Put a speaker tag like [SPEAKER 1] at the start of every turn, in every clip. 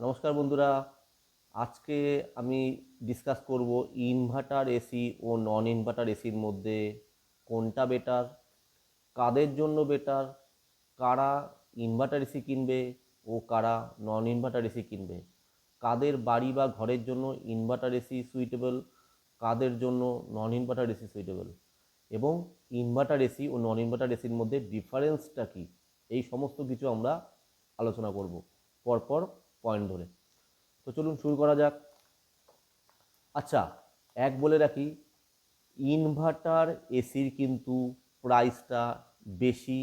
[SPEAKER 1] নমস্কার বন্ধুরা। আজকে আমি ডিসকাস করব ইনভার্টার এসি ও নন ইনভার্টার এসির মধ্যে কোনটা বেটার কাদের জন্য বেটার কারা ইনভার্টার এসি কিনবে ও কারা নন ইনভার্টার এসি কিনবে। কাদের বাড়ি বা ঘরের জন্য ইনভার্টার এসি সুইটেবল কাদের জন্য নন ইনভার্টার এসি সুইটেবল এবং ইনভার্টার এসি ও নন ইনভার্টার এসির মধ্যে ডিফারেন্সটা কী? এই সমস্ত কিছু আমরা আলোচনা করব। পরপর পয়েন্ট ধরে। তো চলুন শুরু করা যাক। আচ্ছা এক বলে রাখি ইনভার্টার এসির কিন্তু প্রাইসটা বেশি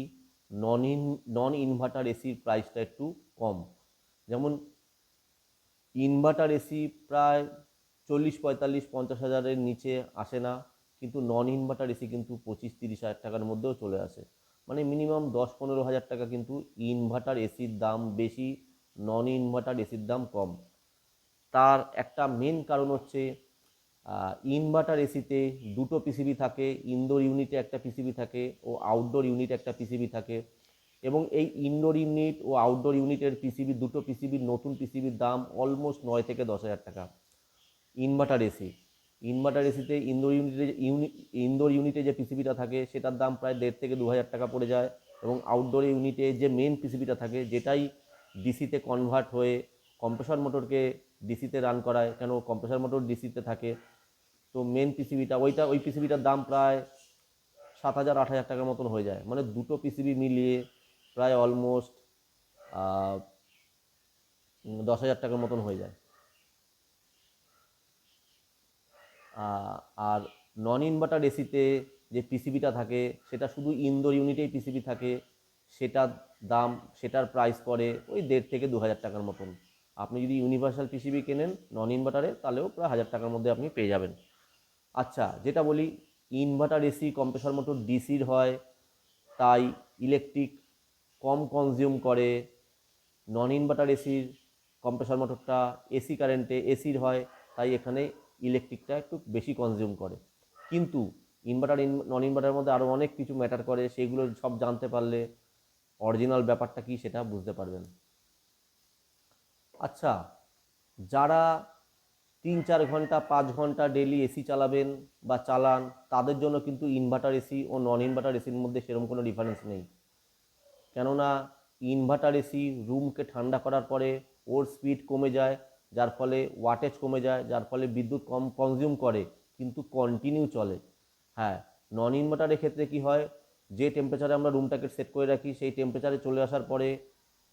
[SPEAKER 1] নন ইন নন ইনভার্টার এসির প্রাইসটা একটু কম। যেমন ইনভার্টার এসি প্রায় চল্লিশ, পঁয়তাল্লিশ, পঞ্চাশ হাজারের নিচে আসে না, কিন্তু নন ইনভার্টার এসি কিন্তু পঁচিশ, তিরিশ হাজার টাকার মধ্যেও চলে আসে। মানে মিনিমাম দশ, পনেরো হাজার টাকা কিন্তু ইনভার্টার এসির দাম বেশি নন ইনভার্টার এসির দাম কম। তার একটা মেন কারণ হচ্ছে ইনভার্টার এসিতে দুটো পিসিবি থাকে ইনডোর ইউনিটে একটা পিসিবি থাকে ও আউটডোর ইউনিটে একটা পিসিবি থাকে এবং এই ইনডোর ইউনিট ও আউটডোর ইউনিটের পিসিবি দুটো পিসিবির নতুন পিসিবির দাম অলমোস্ট নয় থেকে দশ হাজার টাকা। ইনভার্টার এসি ইনভার্টার এসিতে ইনডোর ইউনিটে ইউনি ইনডোর ইউনিটে যে পিসিবিটা থাকে, সেটার দাম প্রায় দেড় থেকে দু হাজার টাকা পড়ে যায় এবং আউটডোর ইউনিটে যে মেন পিসিবিটা থাকে, যেটাই ডিসিতে কনভার্ট হয়ে কম্প্রেসর মোটরকে ডিসিতে রান করায়। কেন? কম্প্রেসর মোটর ডিসিতে থাকে। তো মেন পিসিবিটা ওইটা, ওই পিসিবিটার দাম প্রায় সাত হাজার, আট হাজার টাকার মতন হয়ে যায়। মানে দুটো পিসিবি মিলিয়ে প্রায় অলমোস্ট দশ হাজার টাকার মতন হয়ে যায়। আর নন ইনভার্টার এসিতে যে পিসিবিটা থাকে, সেটা শুধু ইনডোর ইউনিটেই পিসিবি থাকে। সেটার দাম, সেটার প্রাইস পড়ে ওই দেড় থেকে দু হাজার টাকার মতন। আপনি যদি ইউনিভার্সাল পিসিবি কেনেন নন ইনভার্টারে তাহলেও প্রায় হাজার টাকার মধ্যে আপনি পেয়ে যাবেন। আচ্ছা যেটা বলি ইনভার্টার এসি কম্প্রেসর মোটর ডিসির হয়, তাই ইলেকট্রিক কম কনজিউম করে নন ইনভার্টার এসির কম্প্রেসর মোটরটা এসি কারেন্টে এসির হয়, তাই এখানে ইলেকট্রিকটা একটু বেশি কনজিউম করে। কিন্তু ইনভার্টার ইন নন ইনভার্টারের মধ্যে আরও অনেক কিছু ম্যাটার করে, সেগুলো সব জানতে পারলে অরিজিনাল ব্যাপারটা কি সেটা বুঝতে পারবেন। আচ্ছা যারা তিন চার ঘণ্টা, পাঁচ ঘণ্টা ডেলি এসি চালাবেন বা চালান, তাদের জন্য কিন্তু ইনভার্টার এসি ও নন ইনভার্টার এসির মধ্যে সেরকম কোনো ডিফারেন্স নেই। কেননা ইনভার্টার এসি রুমকে ঠান্ডা করার পরে ওর স্পিড কমে যায়, যার ফলে ওয়াটেজ কমে যায়, যার ফলে বিদ্যুৎ কম কনজিউম করে, কিন্তু কন্টিনিউ চলে। হ্যাঁ নন ইনভার্টারের ক্ষেত্রে কি হয়? যে টেম্পারেচারে আমরা রুমটাকে সেট করে রাখি, সেই টেম্পারেচারে চলে আসার পরে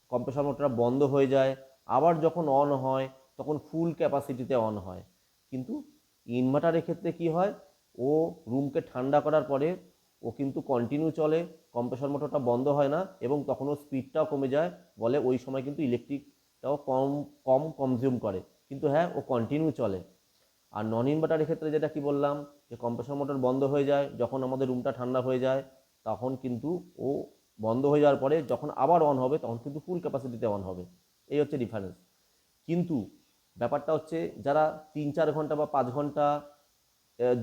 [SPEAKER 1] কম্প্রেসার মোটরটা বন্ধ হয়ে যায়। আবার যখন অন হয়, তখন ফুল ক্যাপাসিটিতে অন হয়। কিন্তু ইনভার্টারের ক্ষেত্রে কি হয়? ও রুমকে ঠান্ডা করার পরে ও কিন্তু কন্টিনিউ চলে কম্প্রেসর মোটরটা বন্ধ হয় না এবং তখন ওর স্পিডটাও কমে যায়, বলে ওই সময় কিন্তু ইলেকট্রিকটাও কম কম কনজিউম করে। কিন্তু হ্যাঁ ও কন্টিনিউ চলে। আর নন ইনভার্টারের ক্ষেত্রে যেটা কি বললাম? যে কম্প্রেসার মোটর বন্ধ হয়ে যায়, যখন আমাদের রুমটা ঠান্ডা হয়ে যায় তখন কিন্তু ও বন্ধ হয়ে যাওয়ার পরে যখন আবার অন হবে, তখন কিন্তু ফুল ক্যাপাসিটিতে অন হবে। এই হচ্ছে ডিফারেন্স কিন্তু ব্যাপারটা হচ্ছে যারা তিন চার ঘণ্টা বা পাঁচ ঘণ্টা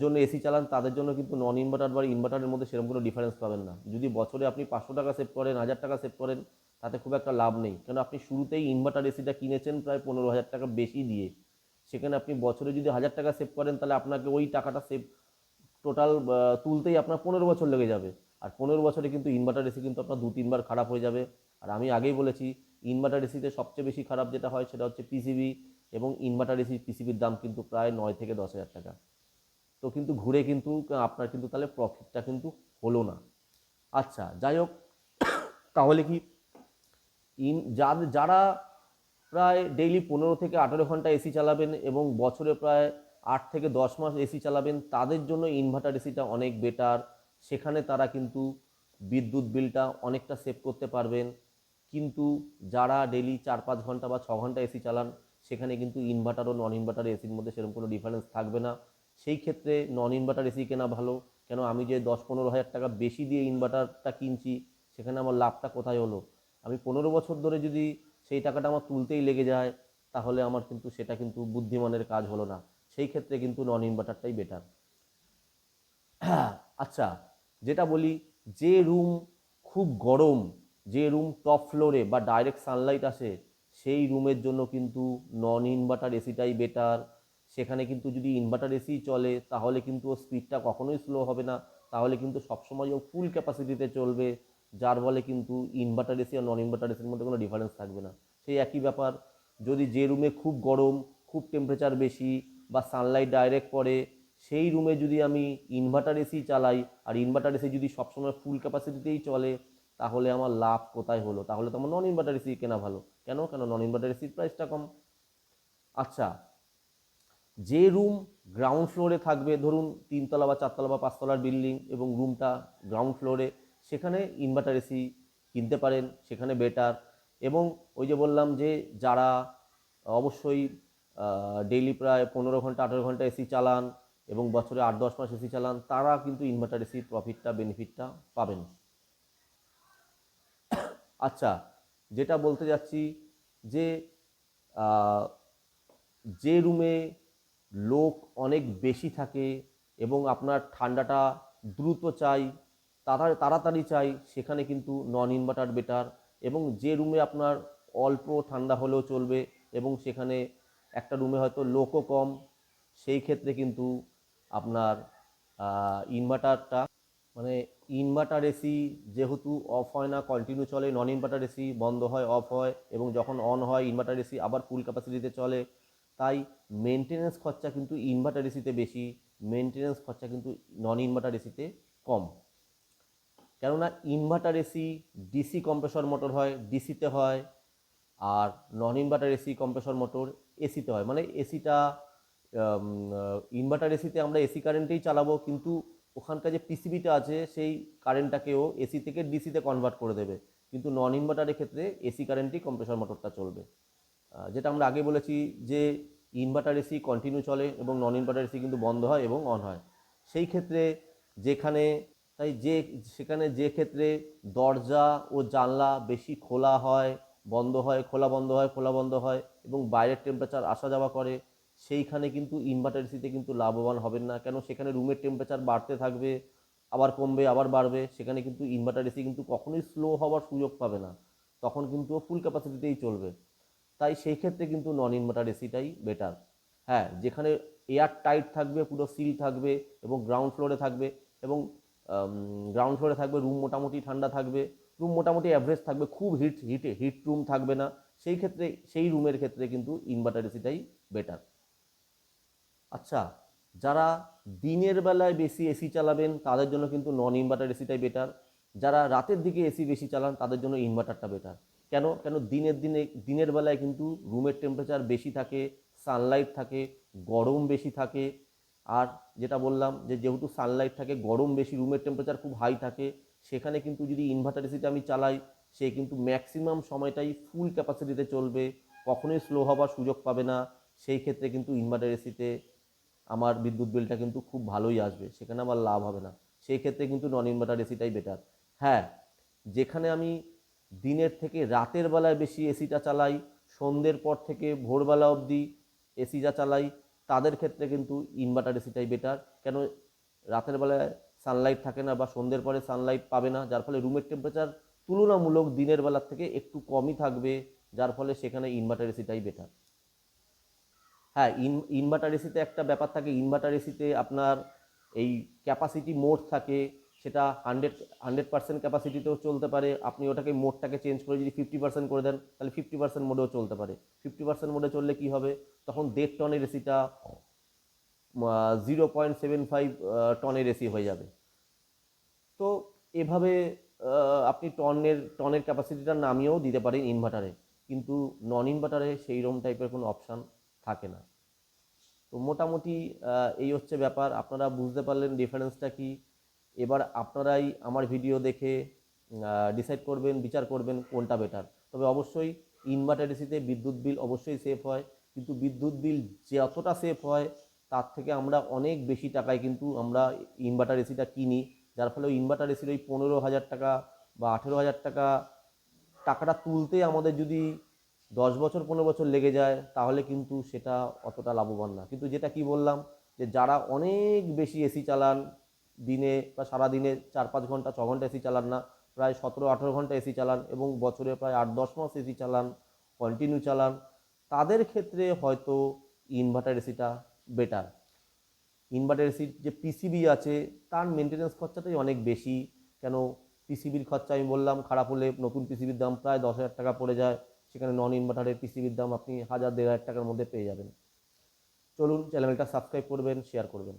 [SPEAKER 1] জন্য এসি চালান, তাদের জন্য কিন্তু নন ইনভার্টার বা ইনভার্টারের মধ্যে সেরকম কোনো ডিফারেন্স পাবেন না। যদি বছরে আপনি পাঁচশো টাকা সেভ করেন, হাজার টাকা সেভ করেন, তাতে খুব একটা লাভ নেই। কেন আপনি শুরুতেই ইনভার্টার এসিটা কিনেছেন প্রায় পনেরো হাজার টাকা বেশি দিয়ে। সেখানে আপনি বছরে যদি হাজার টাকা সেভ করেন, তাহলে আপনাকে ওই টাকাটা সেভ টোটাল তুলতেই আপনার পনেরো বছর লেগে যাবে। আর পনেরো বছরে কিন্তু ইনভার্টার এসি কিন্তু আপনার দু, তিনবার খারাপ হয়ে যাবে। আর আমি আগেই বলেছি ইনভার্টার এসিতে সবচেয়ে বেশি খারাপ যেটা হয় সেটা হচ্ছে পিসিবি এবং ইনভার্টার এসি পিসিবির দাম কিন্তু প্রায় নয় থেকে দশ হাজার টাকা। তো কিন্তু ঘুরে কিন্তু আপনার কিন্তু তাহলে প্রফিটটা কিন্তু হলো না। আচ্ছা যাই হোক, তাহলে কি ইন যারা প্রায় ডেইলি পনেরো থেকে আঠেরো ঘণ্টা এসি চালাবেন এবং বছরে প্রায় আট থেকে দশ মাস এসি চালাবেন, তাদের জন্য ইনভার্টার এসিটা অনেক বেটার সেখানে তারা কিন্তু বিদ্যুৎ বিলটা অনেকটা সেভ করতে পারবেন। কিন্তু যারা ডেলি চার পাঁচ ঘণ্টা বা ছ ঘণ্টা এসি চালান, সেখানে কিন্তু ইনভার্টার ও নন ইনভার্টার এসির মধ্যে সেরকম কোনো ডিফারেন্স থাকবে না। সেই ক্ষেত্রে নন ইনভার্টার এসি কেনা ভালো। কেন আমি যে দশ পনেরো হাজার টাকা বেশি দিয়ে ইনভার্টারটা কিনছি, সেখানে আমার লাভটা কোথায় হলো? আমি পনেরো বছর ধরে যদি সেই টাকাটা আমার তুলতেই লেগে যায়, তাহলে আমার কিন্তু সেটা কিন্তু বুদ্ধিমানের কাজ হলো না। সেই ক্ষেত্রে কিন্তু নন ইনভার্টারটাই বেটার আচ্ছা যেটা বলি যে রুম খুব গরম, যে রুম টপ ফ্লোরে বা ডাইরেক্ট সানলাইট আসে, সেই রুমের জন্য কিন্তু নন ইনভার্টার এসিটাই বেটার সেখানে কিন্তু যদি ইনভার্টার এসি চলে, তাহলে কিন্তু ওর স্পিডটা কখনোই স্লো হবে না। তাহলে কিন্তু সবসময় ও ফুল ক্যাপাসিটিতে চলবে, যার ফলে কিন্তু ইনভার্টার এসি আর নন ইনভার্টার এসির মধ্যে কোনো ডিফারেন্স থাকবে না। সেই একই ব্যাপার, যদি যে রুমে খুব গরম, খুব টেম্পারেচার বেশি বা সানলাইট ডাইরেক্ট পড়ে সেই রুমে যদি আমি ইনভার্টার এসি চালাই, আর ইনভার্টার এসি যদি সবসময় ফুল ক্যাপাসিটিতেই চলে, তাহলে আমার লাভ কোথায় হলো? তাহলে তো আমার নন ইনভার্টার এসি কেনা ভালো। কেন? কেন নন ইনভার্টার এসির প্রাইসটা কম। আচ্ছা যে রুম গ্রাউন্ড ফ্লোরে থাকবে, ধরুন তিনতলা বা চারতলা বা পাঁচতলার বিল্ডিং এবং রুমটা গ্রাউন্ড ফ্লোরে সেখানে ইনভার্টার এসি কিনতে পারেন, সেখানে বেটার এবং ওই যে বললাম যে যারা অবশ্যই ডেইলি প্রায় পনেরো ঘণ্টা, আঠেরো ঘণ্টা এসি চালান এবং বছরে আট দশ মাস এসি চালান, তারা কিন্তু ইনভার্টার এসির প্রফিটটা বেনিফিটটা পাবেন। আচ্ছা যেটা বলতে যাচ্ছি যে যে রুমে লোক অনেক বেশি থাকে এবং আপনার ঠান্ডাটা দ্রুত চাই, তাড়া, তাড়াতাড়ি চাই, সেখানে কিন্তু নন ইনভার্টার বেটার এবং যে রুমে আপনার অল্প ঠান্ডা হলেও চলবে এবং সেখানে একটা রুমে হয়তো লোকও কম, সেই ক্ষেত্রে কিন্তু আপনার ইনভার্টারটা মানে ইনভার্টার এসি যেহেতু অফ হয় না কন্টিনিউ চলে নন ইনভার্টার এসি বন্ধ হয় অফ হয়, এবং যখন অন হয় ইনভার্টার এসি আবার ফুল ক্যাপাসিটিতে চলে, তাই মেনটেনেন্স খরচা কিন্তু ইনভার্টার এসিতে বেশি মেনটেনেন্স খরচা কিন্তু নন ইনভার্টার এসিতে কম। কেননা inverter AC DC compressor motor হয় ডিসিতে হয়, আর non inverter AC compressor motor এসিতে হয়। মানে এসিটা ইনভার্টার এসিতে আমরা এসি কারেন্টেই চালাবো, কিন্তু ওখানকার যে পিসিবিটা আছে, সেই কারেন্টটাকেও এসি থেকে ডিসিতে কনভার্ট করে দেবে। কিন্তু নন ইনভার্টারের ক্ষেত্রে এসি কারেন্টেই কম্প্রেসর মোটরটা চলবে। যেটা আমরা আগে বলেছি যে ইনভার্টার এসি কন্টিনিউ চলে এবং নন ইনভার্টার এসি কিন্তু বন্ধ হয় এবং অন হয়। সেই ক্ষেত্রে যেখানে, তাই যে, সেখানে যে ক্ষেত্রে দরজা ও জানলা বেশি খোলা হয়, বন্ধ হয়, খোলা বন্ধ হয়, খোলা বন্ধ হয় এবং বাইরের টেম্পারেচার আসা যাওয়া করে সেইখানে কিন্তু ইনভার্টার এসিতে কিন্তু লাভবান হবেন না। কেন? সেখানে রুমের টেম্পারেচার বাড়তে থাকবে, আবার কমবে, আবার বাড়বে। সেখানে কিন্তু ইনভার্টার এসি কিন্তু কখনোই স্লো হওয়ার সুযোগ পাবে না। তখন কিন্তু ফুল ক্যাপাসিটিতেই চলবে। তাই সেই ক্ষেত্রে কিন্তু নন ইনভার্টার এসিটাই বেটার হ্যাঁ যেখানে এয়ার টাইট থাকবে, পুরো সিল থাকবে এবং গ্রাউন্ড ফ্লোরে থাকবে এবং গ্রাউন্ড ফ্লোরে থাকবে রুম মোটামুটি ঠান্ডা থাকবে। রুম মোটামুটি অ্যাভারেজ থাকবে, খুব হিট হিটে হিট রুম থাকবে না। সেই ক্ষেত্রে, সেই রুমের ক্ষেত্রে কিন্তু ইনভার্টার এসিটাই বেটার আচ্ছা যারা দিনের বেলায় বেশি এসি চালাবেন, তাদের জন্য কিন্তু নন ইনভার্টার এসিটাই বেটার যারা রাতের দিকে এসি বেশি চালান, তাদের জন্য ইনভার্টারটা বেটার কেন? কেন দিনের দিনে, দিনের বেলায় কিন্তু রুমের টেম্পারেচার বেশি থাকে সানলাইট থাকে, গরম বেশি থাকে। আর যেটা বললাম যে, যেহেতু সানলাইট থাকে, গরম বেশি রুমের টেম্পারেচার খুব হাই থাকে, সেখানে কিন্তু যদি ইনভার্টার এসিটা আমি চালাই, সে কিন্তু ম্যাক্সিমাম সময়টাই ফুল ক্যাপাসিটিতে চলবে, কখনোই স্লো হবার সুযোগ পাবে না। সেই ক্ষেত্রে কিন্তু ইনভার্টার এসিতে আমার বিদ্যুৎ বিলটা কিন্তু খুব ভালোই আসবে, সেখানে আমার লাভ হবে না। সেই ক্ষেত্রে কিন্তু নন ইনভার্টার এসিটাই বেটার হ্যাঁ যেখানে আমি দিনের থেকে রাতের বেলায় বেশি এসিটা চালাই, সন্ধ্যের পর থেকে ভোরবেলা অবধি এসিটা চালাই, তাদের ক্ষেত্রে কিন্তু ইনভার্টার এসিটাই বেটার কেন, রাতের বেলায় সানলাইট থাকে না বা সন্ধ্যের পরে সানলাইট পাবে না, যার ফলে রুমের টেম্পারেচার তুলনামূলক দিনের বেলার থেকে একটু কমই থাকবে, যার ফলে সেখানে ইনভার্টার এসিটাই বেটার হ্যাঁ ইন ইনভার্টার এসিতে একটা ব্যাপার থাকে ইনভার্টার এসিতে আপনার এই ক্যাপাসিটি মোড থাকে, সেটা হান্ড্রেড হান্ড্রেড পার্সেন্ট ক্যাপাসিটিতেও চলতে পারে, আপনি ওটাকে মোডটাকে চেঞ্জ করে যদি ফিফটি পার্সেন্ট করে দেন, তাহলে ফিফটি পার্সেন্ট মোডেও চলতে পারে। ফিফটি পার্সেন্ট মোডে চললে কী হবে? তখন দেড় টনের এসিটা জিরো পয়েন্ট সেভেন ফাইভ টনের এসি হয়ে যাবে। তো এভাবে আপনি টনের টনের ক্যাপাসিটিটা নামিয়েও দিতে পারেন ইনভার্টারে কিন্তু নন ইনভার্টারে সেই রকম টাইপের কোনো অপশান থাকে না। তো মোটামুটি এই হচ্ছে ব্যাপার। আপনারা বুঝতে পারলেন ডিফারেন্সটা কি। এবার আপনারাই আমার ভিডিও দেখে ডিসাইড করবেন, বিচার করবেন কোনটা বেটার তবে অবশ্যই ইনভার্টার এসিতে বিদ্যুৎ বিল অবশ্যই সেফ হয়। কিন্তু বিদ্যুৎ বিল যতটা সেফ হয়, তার থেকে আমরা অনেক বেশি টাকায় কিন্তু আমরা ইনভার্টার এসিটা কিনি। যার ফলে ওই ইনভার্টার এসির ওই পনেরো হাজার টাকা বা আঠেরো হাজার টাকা টাকাটা তুলতে আমাদের যদি দশ বছর, পনেরো বছর লেগে যায়, তাহলে কিন্তু সেটা অতটা লাভবান না। কিন্তু যেটা কি বললাম, যে যারা অনেক বেশি এসি চালান, দিনে বা সারা দিনে চার, পাঁচ ঘণ্টা, ছ ঘণ্টা এসি চালান না, প্রায় সতেরো, আঠেরো ঘণ্টা এসি চালান এবং বছরে প্রায় আট, দশ মাস এসি চালান কন্টিনিউ চালান, তাদের ক্ষেত্রে হয়তো ইনভার্টার এসিটা বেটার ইনভার্টার এসির যে পিসিবি আছে, তার মেনটেন্যান্স খরচাটাই অনেক বেশি। কেন? পিসিবির খরচা আমি বললাম, খারাপ হলে নতুন পিসিবির দাম প্রায় দশ হাজার টাকা পড়ে যায়। সেখানে নন ইনভার্টারের পিসিবির দাম আপনি হাজার, দেড় হাজার টাকার মধ্যে পেয়ে যাবেন। চলুন চ্যানেলটা সাবস্ক্রাইব করবেন শেয়ার করবেন।